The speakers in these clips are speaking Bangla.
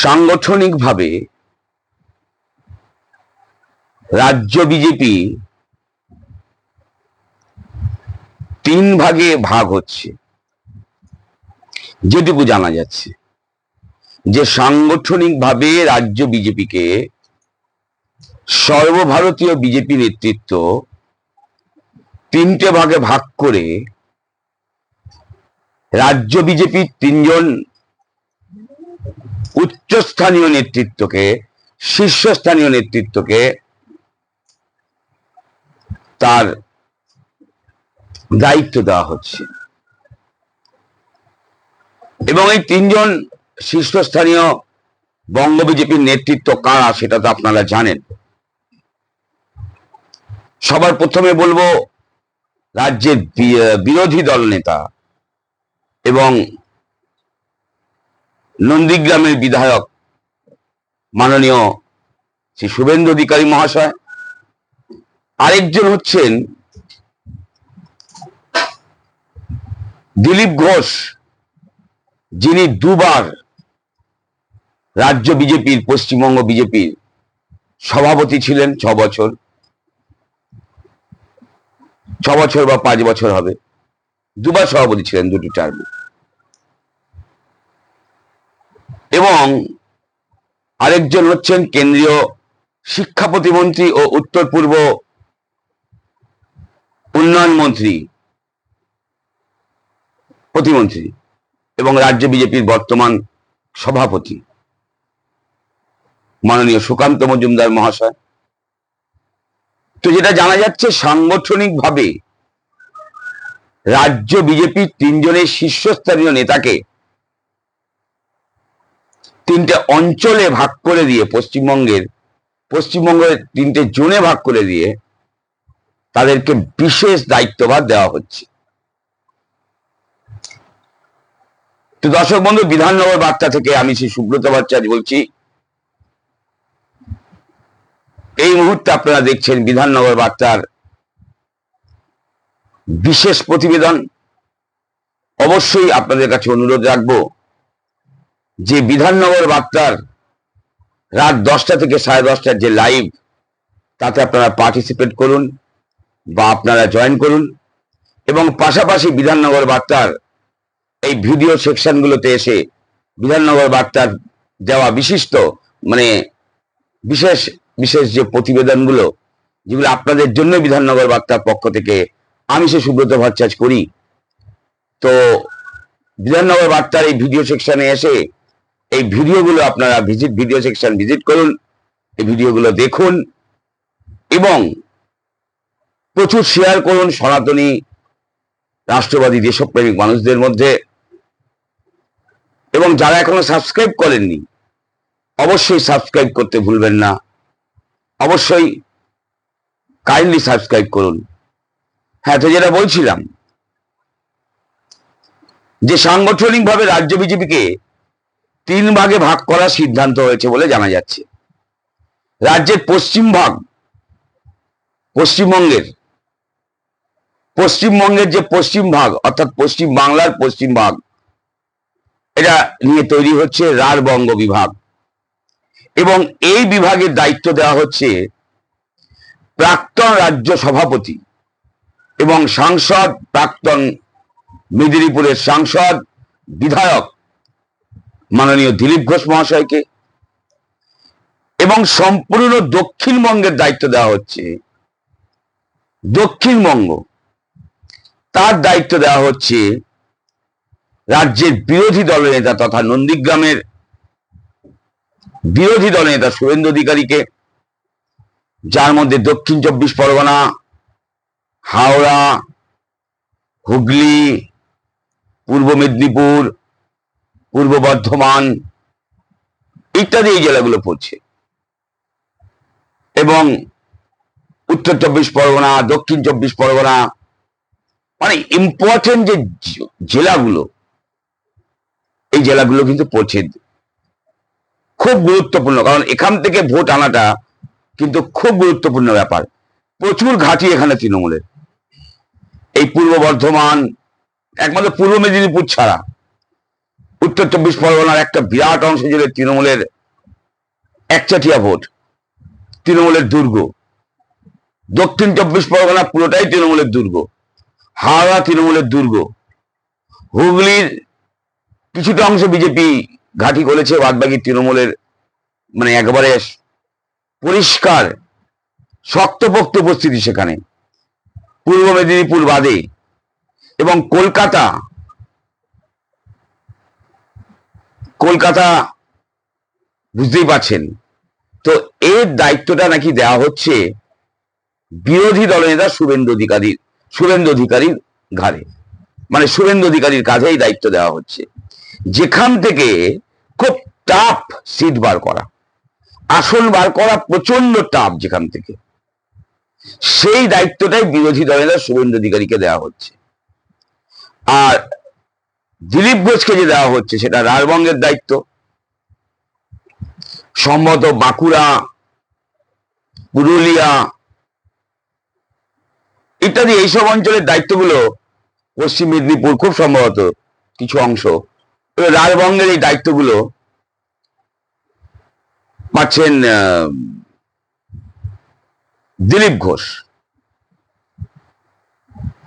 সাংগঠনিকভাবে রাজ্য বিজেপি তিন ভাগে ভাগ হচ্ছে। যেটুকু জানা যাচ্ছে, যে সাংগঠনিকভাবে রাজ্য বিজেপিকে সর্বভারতীয় বিজেপি নেতৃত্ব তিনটে ভাগে ভাগ করে রাজ্য বিজেপির তিনজন উচ্চস্থানীয় নেতৃত্বকে, শীর্ষস্থানীয় নেতৃত্বকে তার দায়িত্ব দেওয়া হচ্ছে। এবং এই তিনজন শীর্ষস্থানীয় বঙ্গ বিজেপির নেতৃত্ব কারা সেটা তো আপনারা জানেন। সবার প্রথমে বলব রাজ্যের বিরোধী দল নেতা এবং নন্দীগ্রামের বিধায়ক মাননীয় শ্রী শুভেন্দু অধিকারী মহাশয়। আরেকজন হচ্ছেন দিলীপ ঘোষ, যিনি দুবার রাজ্য বিজেপির, পশ্চিমবঙ্গ বিজেপির সভাপতি ছিলেন ছ বছর। ছ বছর বা পাঁচ বছর হবে। দুবার সভাপতি ছিলেন দুটি টার্মে এবং আরেকজন হচ্ছেন কেন্দ্রীয় শিক্ষা প্রতিমন্ত্রী ও উত্তর পূর্ব উন্নয়ন মন্ত্রী প্রতিমন্ত্রী এবং রাজ্য বিজেপির বর্তমান সভাপতি। মাননীয় সুকান্ত মজুমদার মহাশয়। তো যেটা জানা যাচ্ছে, সাংগঠনিকভাবে রাজ্য বিজেপির তিনজনের শীর্ষস্থানীয় নেতাকে তিনটে অঞ্চলে ভাগ করে দিয়ে পশ্চিমবঙ্গের পশ্চিমবঙ্গের তিনটে জোনে ভাগ করে দিয়ে তাদেরকে বিশেষ দায়িত্বভার দেওয়া হচ্ছে। তো দর্শক বন্ধু, বিধাননগর বার্তা থেকে আমি শ্রী সুব্রত ভট্টাচার্য বলছি। এই মুহূর্তে আপনারা দেখছেন বিধাননগর বার্তার বিশেষ প্রতিবেদন। অবশ্যই আপনাদের কাছে অনুরোধ রাখব। যে বিধাননগর বার্তার রাত দশটা থেকে সাড়ে দশটার যে লাইভ তাতে আপনারা পার্টিসিপেট করুন বা আপনারা জয়েন করুন। এবং পাশাপাশি বিধাননগর বার্তার এই ভিডিও সেকশনগুলোতে এসে বিধাননগর বার্তার দেওয়া বিশিষ্ট মানে বিশেষ বিশেষ যে প্রতিবেদনগুলো, যেগুলো আপনাদের জন্য বিধাননগর বার্তার পক্ষ থেকে, আমি সে সুব্রত ভট্টাচার্য করি। তো বিধাননগর বার্তার এই ভিডিও সেকশনে এসে এই ভিডিওগুলো আপনারা ভিজিট ভিডিও সেকশন ভিজিট করুন, এই ভিডিওগুলো দেখুন এবং প্রচুর শেয়ার করুন সনাতনী রাষ্ট্রবাদী দেশপ্রেমিক মানুষদের মধ্যে। এবং যারা এখনও সাবস্ক্রাইব করেননি, অবশ্যই সাবস্ক্রাইব করতে ভুলবেন না। অবশ্যই কাইন্ডলি সাবস্ক্রাইব করুন। হ্যাঁ তো যেটা বলছিলাম, যে সাংগঠনিকভাবে রাজ্য বিজেপিকে তিন ভাগে ভাগ করার সিদ্ধান্ত হয়েছে বলে জানা যাচ্ছে। রাজ্যের পশ্চিম ভাগ, পশ্চিমবঙ্গের পশ্চিমবঙ্গের যে পশ্চিম ভাগ, অর্থাৎ পশ্চিম বাংলার পশ্চিম ভাগ, এটা নিয়ে তৈরি হচ্ছে রার বঙ্গ বিভাগ। এবং এই বিভাগের দায়িত্ব দেওয়া হচ্ছে প্রাক্তন রাজ্য সভাপতি এবং সাংসদ প্রাক্তন মেদিনীপুরের সাংসদ, বিধায়ক মাননীয় দিলীপ ঘোষ মহাশয়কে এবং সম্পূর্ণ দক্ষিণবঙ্গের দায়িত্ব দেওয়া হচ্ছে। দক্ষিণবঙ্গ, তার দায়িত্ব দেওয়া হচ্ছে রাজ্যের বিরোধী দলের নেতা তথা নন্দীগ্রামের বিরোধী দলের নেতা শুভেন্দু অধিকারীকে, যার মধ্যে দক্ষিণ চব্বিশ পরগনা, হাওড়া, হুগলি, পূর্ব মেদিনীপুর পূর্ব বর্ধমান ইত্যাদি এই জেলাগুলো পড়ছে। এবং উত্তর চব্বিশ পরগনা, দক্ষিণ চব্বিশ পরগনা মানে ইম্পর্টেন্ট যে জেলাগুলো, এই জেলাগুলো কিন্তু পড়ছে। খুব গুরুত্বপূর্ণ, কারণ এখান থেকে ভোট আনাটা কিন্তু খুব গুরুত্বপূর্ণ ব্যাপার। প্রচুর ঘাঁটি এখানে তৃণমূলের। এই পূর্ব বর্ধমান, একমাত্র পূর্ব মেদিনীপুর ছাড়া। উত্তর চব্বিশ পরগনার একটা বিরাট অংশ জুড়ে তৃণমূলের একচাটিয়া ভোট, তৃণমূলের দুর্গ। দক্ষিণ চব্বিশ পরগনা পুরোটাই তৃণমূলের দুর্গ, হাওড়া তৃণমূলের দুর্গ। হুগলির কিছুটা অংশ বিজেপি ঘাঁটি করেছে, বাদবাকি তৃণমূলের মানে একেবারে পরিষ্কার, শক্তপোক্ত উপস্থিতি সেখানে। পূর্ব মেদিনীপুর বাদে এবং কলকাতা কলকাতা, বুঝতেই পারছেন। তো এর দায়িত্বটা নাকি দেওয়া হচ্ছে বিরোধী দলনেতা শুভেন্দু অধিকারীর শুভেন্দু অধিকারীর ঘাড়ে। মানে শুভেন্দু অধিকারীর কাজেই দায়িত্ব দেওয়া হচ্ছে। যেখান থেকে খুব টাফ সিট বার করা, আসন বার করা প্রচণ্ড টাফ যেখান থেকে। সেই দায়িত্বটাই বিরোধী দলের শুভেন্দু অধিকারীকে দেওয়া হচ্ছে। আর দিলীপ ঘোষকে যে দেওয়া হচ্ছে, সেটা রাজবঙ্গের দায়িত্ব। সম্ভবত বাঁকুড়া, পুরুলিয়া ইত্যাদি এইসব অঞ্চলের দায়িত্বগুলো পশ্চিম মেদিনীপুর খুব সম্ভবত কিছু অংশ। রাজবঙ্গের এই দায়িত্বগুলো পাচ্ছেন দিলীপ ঘোষ।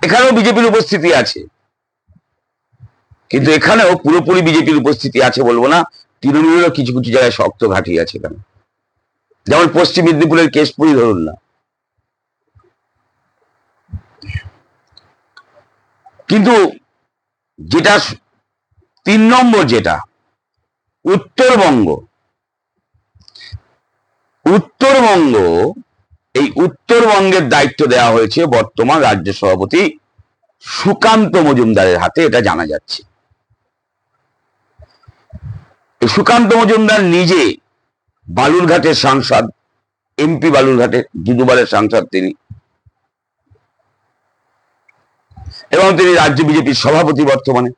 এখানেও বিজেপির উপস্থিতি আছে। কিন্তু এখানেও পুরোপুরি বিজেপির উপস্থিতি আছে বলব না, তৃণমূলেরও কিছু কিছু জায়গায় শক্ত ঘাঁটি আছে এখানে। যেমন পশ্চিম মেদিনীপুরের কেশপুরি ধরুন না। কিন্তু যেটা তিন নম্বর যেটা, উত্তরবঙ্গ। উত্তরবঙ্গ, এই উত্তরবঙ্গের দায়িত্ব দেওয়া হয়েছে বর্তমান রাজ্য সভাপতি সুকান্ত মজুমদারের হাতে, এটা জানা যাচ্ছে। সুকান্ত মজুমদার নিজে বালুরঘাটের সাংসদ এমপি বালুরঘাটের দুদুবারের সাংসদ তিনি। এবং তিনি রাজ্য বিজেপির সভাপতি বর্তমানে।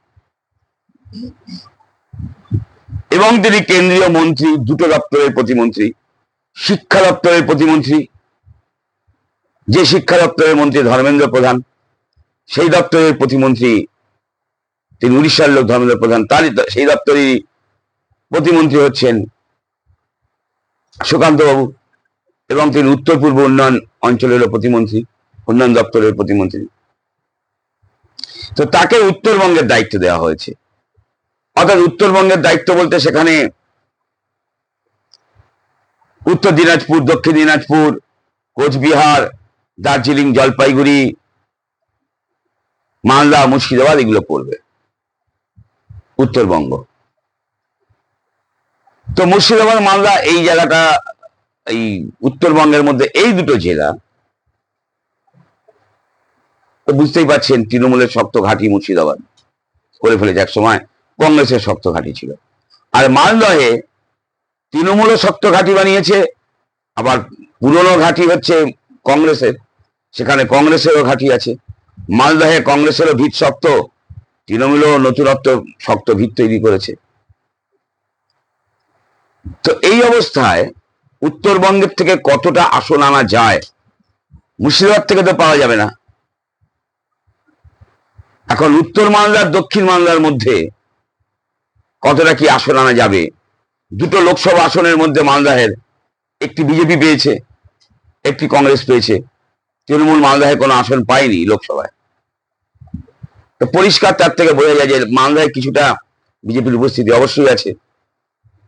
এবং তিনি কেন্দ্রীয় মন্ত্রী, দুটো দপ্তরের প্রতিমন্ত্রী, শিক্ষা দপ্তরের প্রতিমন্ত্রী। যে শিক্ষা দপ্তরের মন্ত্রী ধর্মেন্দ্র প্রধান, সেই দপ্তরের প্রতিমন্ত্রী তিনি, উড়িষ্যার লোক ধর্মেন্দ্র প্রধান, তারই সেই দপ্তরেরই প্রতিমন্ত্রী হচ্ছেন সুকান্ত বাবু এবং তিনি উত্তর পূর্ব উন্নয়ন অঞ্চলেরও প্রতিমন্ত্রী, উন্নয়ন দপ্তরের প্রতিমন্ত্রী। তো তাকে উত্তরবঙ্গের দায়িত্ব দেওয়া হয়েছে। অর্থাৎ উত্তরবঙ্গের দায়িত্ব বলতে সেখানে উত্তর দিনাজপুর, দক্ষিণ দিনাজপুর, কোচবিহার, দার্জিলিং, জলপাইগুড়ি, মালদা, মুর্শিদাবাদ এগুলো পড়বে উত্তরবঙ্গ। তো মুর্শিদাবাদ, মালদা এই জায়গাটা, এই উত্তরবঙ্গের মধ্যে এই দুটো জেলা। তো বুঝতেই পারছেন, তৃণমূলের শক্ত ঘাঁটি মুর্শিদাবাদ। করে ফেলেছে এক সময়, কংগ্রেসের শক্ত ঘাঁটি ছিল। আর মালদহে তৃণমূলও শক্ত ঘাঁটি বানিয়েছে, আবার পুরনো ঘাঁটি হচ্ছে কংগ্রেসের। সেখানে কংগ্রেসেরও ঘাঁটি আছে। মালদহে কংগ্রেসেরও ভিত শক্ত, তৃণমূলও নতুনত্ব শক্ত ভিত তৈরি করেছে। তো এই অবস্থায় উত্তরবঙ্গের থেকে কতটা আসন আনা যায়, মুর্শিদাবাদ থেকে তো পাওয়া যাবে না। এখন উত্তর মালদার, দক্ষিণ মালদার মধ্যে কতটা কি আসন আনা যাবে? দুটো লোকসভা আসনের মধ্যে মালদাহের একটি বিজেপি পেয়েছে, একটি কংগ্রেস পেয়েছে। তৃণমূল মালদাহে কোনো আসন পায়নি লোকসভায়। তো পরিষ্কার তার থেকে বোঝা যায় যে মালদায় কিছুটা বিজেপির উপস্থিতি অবশ্যই আছে।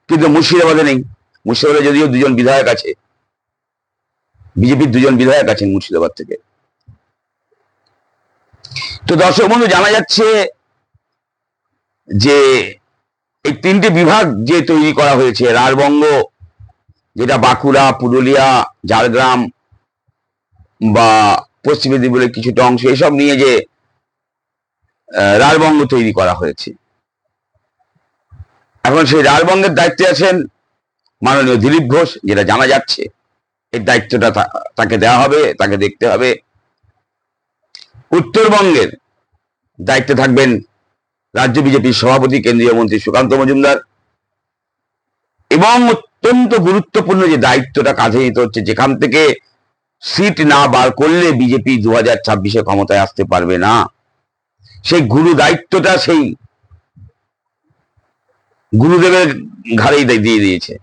কিন্তু মুর্শিদাবাদে নেই। মুর্শিদাবাদে যদিও দুজন বিধায়ক আছে। বিজেপির দুজন বিধায়ক আছেন মুর্শিদাবাদ থেকে। তো দর্শক বন্ধু জানা যাচ্ছে যে এই তিনটি বিভাগ যে তৈরি করা হয়েছে রাজবঙ্গ যেটা বাঁকুড়া পুরুলিয়া ঝাড়গ্রাম বা পশ্চিম মেদিনীপুরের কিছুটা অংশ এসব নিয়ে যে আহ, রাজবঙ্গ তৈরি করা হয়েছে। এখন সেই রাজবঙ্গের দায়িত্বে আছেন মাননীয় দিলীপ ঘোষ, যেটা জানা যাচ্ছে। এই দায়িত্বটা তাকে দেওয়া হবে, তাকে দেখতে হবে। উত্তরবঙ্গের দায়িত্বে থাকবেন রাজ্য বিজেপির সভাপতি, কেন্দ্রীয় মন্ত্রী সুকান্ত মজুমদার। এবং অত্যন্ত গুরুত্বপূর্ণ যে দায়িত্বটা কাঁধে নিতে হচ্ছে, যেখান থেকে সিট না বার করলে বিজেপি দু হাজার ছাব্বিশে ক্ষমতায় আসতে পারবে না। সেই গুরু দায়িত্বটা সেই গুরুদেবের ঘাড়েই দিয়ে দিয়েছে।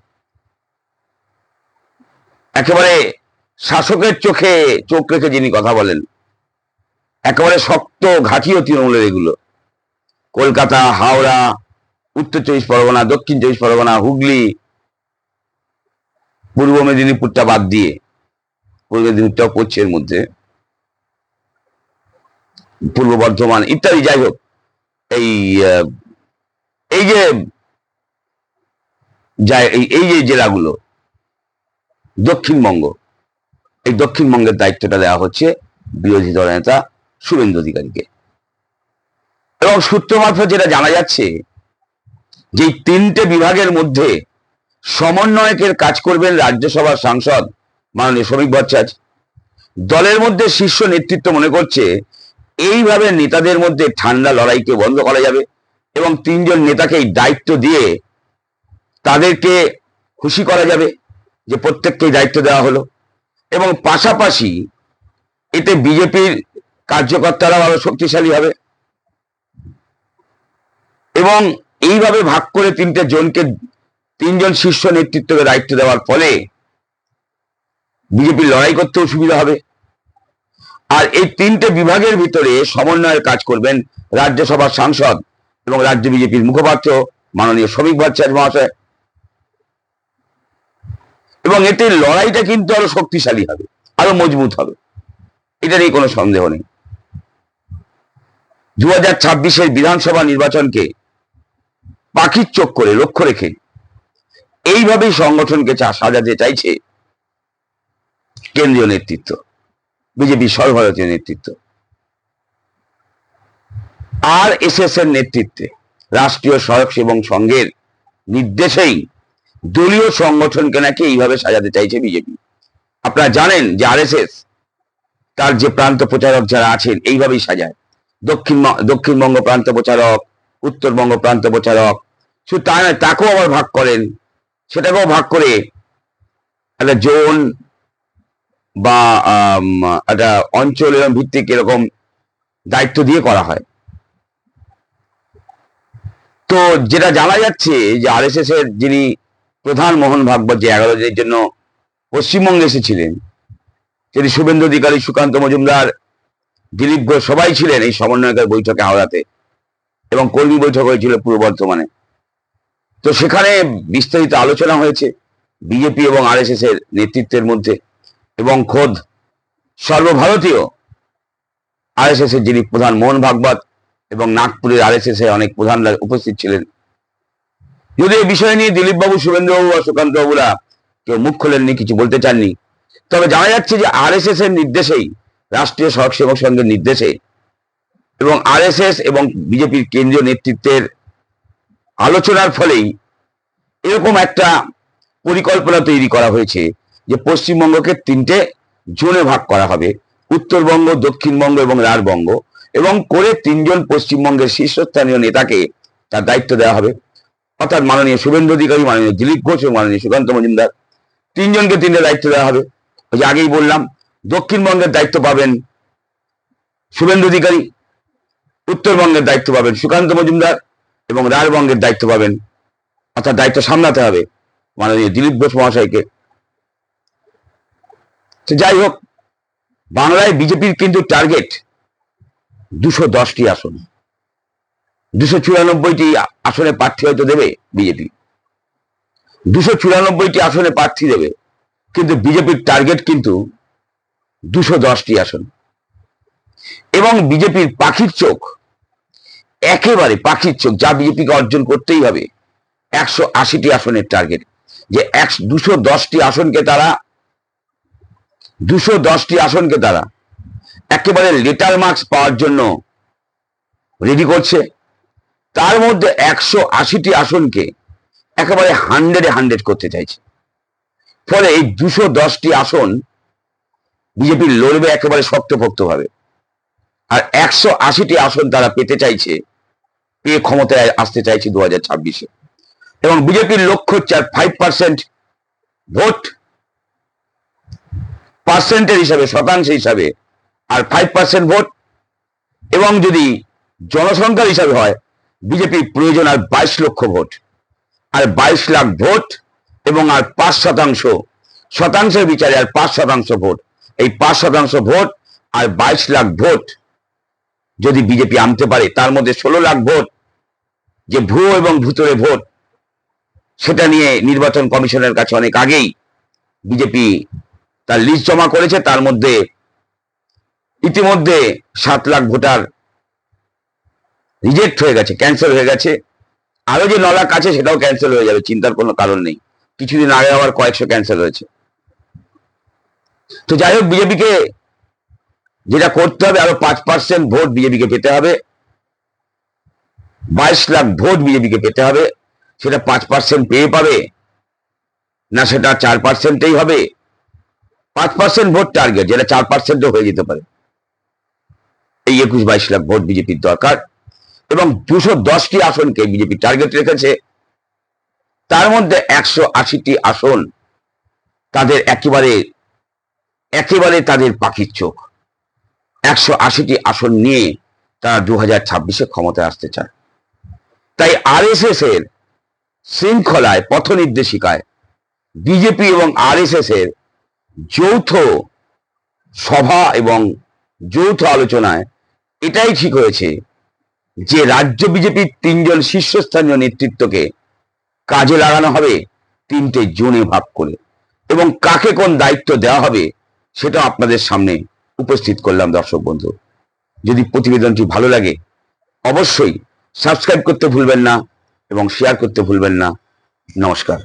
একেবারে শাসকের চোখে চোখ রেখে যিনি কথা বলেন, একেবারে শক্ত ঘাটিও তৃণমূলের এগুলো। কলকাতা, হাওড়া, উত্তর চব্বিশ পরগনা, দক্ষিণ চব্বিশ পরগনা, হুগলি, পূর্ব মেদিনীপুরটা বাদ দিয়ে, পূর্ব মেদিনীপুরটাও পড়ছে এর মধ্যে, পূর্ব বর্ধমান, ইত্যাদি, যাই হোক, এই এই যে যায় এই এই যে জেলাগুলো। দক্ষিণবঙ্গ। এই দক্ষিণবঙ্গের দায়িত্বটা দেওয়া হচ্ছে বিরোধী দল নেতা শুভেন্দু অধিকারীকে। এবং সূত্র মারফত যেটা জানা যাচ্ছে যে তিনটে বিভাগের মধ্যে সমন্বয়কের কাজ করবেন রাজ্যসভার সাংসদ মাননীয় শ্রমিক ভট্টাচার্য। দলের মধ্যে শীর্ষ নেতৃত্ব মনে করছে, এইভাবে নেতাদের মধ্যে ঠান্ডা লড়াইকে বন্ধ করা যাবে এবং তিনজন নেতাকে এই দায়িত্ব দিয়ে তাদেরকে খুশি করা যাবে যে প্রত্যেককেই দায়িত্ব দেওয়া হলো। এবং পাশাপাশি এতে বিজেপির কার্যকর্তারাও আরও শক্তিশালী হবে। এবং এইভাবে ভাগ করে তিনটে জনকে, তিনজন শীর্ষ নেতৃত্বকে দায়িত্ব দেওয়ার ফলে বিজেপির লড়াই করতেও সুবিধা হবে। আর এই তিনটে বিভাগের ভিতরে সমন্বয়ের কাজ করবেন রাজ্যসভার সাংসদ এবং রাজ্য বিজেপির মুখপাত্র মাননীয় শ্রমিক ভট্টাচার্য মহাশয়। এবং এতে লড়াইটা কিন্তু আরও শক্তিশালী হবে, আরও মজবুত হবে। এটা নিয়ে কোনো সন্দেহ নেই। দু হাজার ছাব্বিশের বিধানসভা নির্বাচনকে পাখির চোখ করে লক্ষ্য রেখে এইভাবেই সংগঠনকে সাজাতে চাইছে কেন্দ্রীয় নেতৃত্ব, বিজেপি সর্বভারতীয় নেতৃত্ব। আর এস এস এর নেতৃত্বে রাষ্ট্রীয় সড়ক সেবক সংঘের নির্দেশেই দলীয় সংগঠনকে নাকি এইভাবে সাজাতে চাইছে বিজেপি। আপনারা জানেন যে আরএসএস, তার যে প্রান্ত প্রচারক যারা আছেন, এইভাবেই সাজায়। দক্ষিণ দক্ষিণবঙ্গ প্রান্ত প্রচারক, উত্তরবঙ্গ প্রান্ত প্রচারক। শুধু তা নয়, তাকেও আবার ভাগ করেন। সেটাকেও ভাগ করে একটা জোন বা একটা অঞ্চল এরকম ভিত্তিক এরকম দায়িত্ব দিয়ে করা হয়। তো যেটা জানা যাচ্ছে যে আরএসএস এর যিনি প্রধান মোহন ভাগবত যে এগারো দিনের জন্য পশ্চিমবঙ্গে এসেছিলেন। তিনি শুভেন্দু অধিকারী, সুকান্ত মজুমদার, দিলীপ ঘোষ, সবাই ছিলেন এই সমন্বয়কের বৈঠকে হাওড়াতে এবং কর্মী বৈঠক হয়েছিল পূর্ব বর্ধমানে। তো সেখানে বিস্তারিত আলোচনা হয়েছে বিজেপি এবং আরএসএস এর নেতৃত্বের মধ্যে এবং খোদ সর্বভারতীয় আরএসএস এর যিনি প্রধান মোহন ভাগবত এবং নাগপুরের আরএসএস এর অনেক প্রধানরা উপস্থিত ছিলেন যদি এই বিষয় নিয়ে দিলীপ বাবু শুভেন্দু বাবু বা সুকান্ত বাবুরা কেউ মুখ খোলেননি, কিছু বলতে চাননি, তবে জানা যাচ্ছে যে আরএসএস এর নির্দেশেই, রাষ্ট্রীয় সড়ক সেবক সংঘের নির্দেশে এবং আরএসএস এবং বিজেপির কেন্দ্রীয় নেতৃত্বের আলোচনার ফলেই এরকম একটা পরিকল্পনা তৈরি করা হয়েছে যে পশ্চিমবঙ্গকে তিনটে জোনে ভাগ করা হবে, উত্তরবঙ্গ, দক্ষিণবঙ্গ এবং রাঢ়বঙ্গ, এবং করে তিনজন পশ্চিমবঙ্গের শীর্ষস্থানীয় নেতাকে তার দায়িত্ব দেওয়া হবে। অর্থাৎ মাননীয় শুভেন্দু অধিকারী, মাননীয় দিলীপ ঘোষ এবং মাননীয় সুকান্ত মজুমদার। তিনজনকে তিনটে দায়িত্ব দেওয়া হবে। ওই যে আগেই বললাম, দক্ষিণবঙ্গের দায়িত্ব পাবেন শুভেন্দু অধিকারী, উত্তরবঙ্গের দায়িত্ব পাবেন সুকান্ত মজুমদার এবং রাঢ়বঙ্গের দায়িত্ব পাবেন। অর্থাৎ দায়িত্ব সামলাতে হবে মাননীয় দিলীপ ঘোষ মহাশয়কে। তো যাই হোক, বাংলায় বিজেপির কিন্তু টার্গেট দুশো দশটি আসন। দুশো চুরানব্বইটি আসনে প্রার্থী হয়তো দেবে বিজেপি। দুশো চুরানব্বইটি আসনে প্রার্থী দেবে, কিন্তু বিজেপির টার্গেট কিন্তু দুশো দশটি আসন। এবং বিজেপির পাখির চোখ, একেবারে পাখির চোখ, যা বিজেপিকে অর্জন করতেই হবে, একশো আশিটি আসনের টার্গেট যে একশো দুশো দশটি আসনকে তারা, দুশো দশটি আসনকে তারা একেবারে লেটার মার্কস পাওয়ার জন্য রেডি করছে। তার মধ্যে একশো আশিটি আসনকে একেবারে হান্ড্রেডে হান্ড্রেড করতে চাইছে। ফলে এই দুশো দশটি আসন বিজেপি লড়বে একেবারে শক্তপোক্ত ভাবে আর একশো আশিটি আসন তারা পেতে চাইছে, পেয়ে ক্ষমতায় আসতে চাইছে দু হাজার ছাব্বিশে। এবং বিজেপির লক্ষ্য হচ্ছে আর ফাইভ পার্সেন্ট ভোট পার্সেন্টের হিসাবে, শতাংশ হিসাবে, আর ফাইভ পার্সেন্ট ভোট এবং যদি জনসংখ্যার হিসাবে হয় বিজেপির প্রয়োজন আর বাইশ লক্ষ ভোট, আর বাইশ লাখ ভোট এবং আর পাঁচ শতাংশ, শতাংশের বিচারে আর পাঁচ শতাংশ ভোট। এই পাঁচ শতাংশ ভোট আর বাইশ লাখ ভোট যদি বিজেপি আনতে পারে, তার মধ্যে ষোলো লাখ ভোট যে ভুয়ো এবং ভূতরে ভোট, সেটা নিয়ে নির্বাচন কমিশনের কাছে অনেক আগেই বিজেপি তার লিস্ট জমা করেছে। তার মধ্যে ইতিমধ্যে সাত লাখ ভোটার রিজেক্ট হয়ে গেছে ক্যান্সেল হয়ে গেছে। আরও যে ন লাখ আছে সেটাও ক্যান্সেল হয়ে যাবে, চিন্তার কোনো কারণ নেই। কিছুদিন আগে আবার কয়েকশো ক্যান্সেল হয়েছে। তো যাই হোক বিজেপিকে যেটা করতে হবে, আরও পাঁচ পার্সেন্ট ভোট বিজেপিকে পেতে হবে। বাইশ লাখ ভোট বিজেপিকে পেতে হবে। সেটা পাঁচ পার্সেন্ট পেয়ে পাবে, না সেটা চার পার্সেন্টেই হবে। পাঁচ পার্সেন্ট ভোট টার্গেট যেটা চার পার্সেন্টও হয়ে যেতে পারে। এই একুশ বাইশ লাখ ভোট বিজেপির দরকার। এবং দুশো দশটি আসনকে বিজেপি টার্গেট রেখেছে। তার মধ্যে একশো আশিটি আসন তাদের একেবারে একেবারে তাদের পাখির চোখ। একশো আশিটি আসন নিয়ে তারা দু হাজার ছাব্বিশে ক্ষমতায় আসতে চায়। তাই আরএসএস এর শৃঙ্খলায় পথ নির্দেশিকায় বিজেপি এবং আরএসএস এর যৌথ সভা এবং যৌথ আলোচনায় এটাই ঠিক হয়েছে যে রাজ্য বিজেপির তিনজন শীর্ষস্থানীয় নেতৃত্বকে কাজে লাগানো হবে, তিনটে জোনে ভাগ করে। এবং কাকে কোন দায়িত্ব দেওয়া হবে সেটা আপনাদের সামনে উপস্থিত করলাম দর্শক বন্ধু। যদি প্রতিবেদনটি ভালো লাগে, অবশ্যই সাবস্ক্রাইব করতে ভুলবেন না এবং শেয়ার করতে ভুলবেন না। নমস্কার।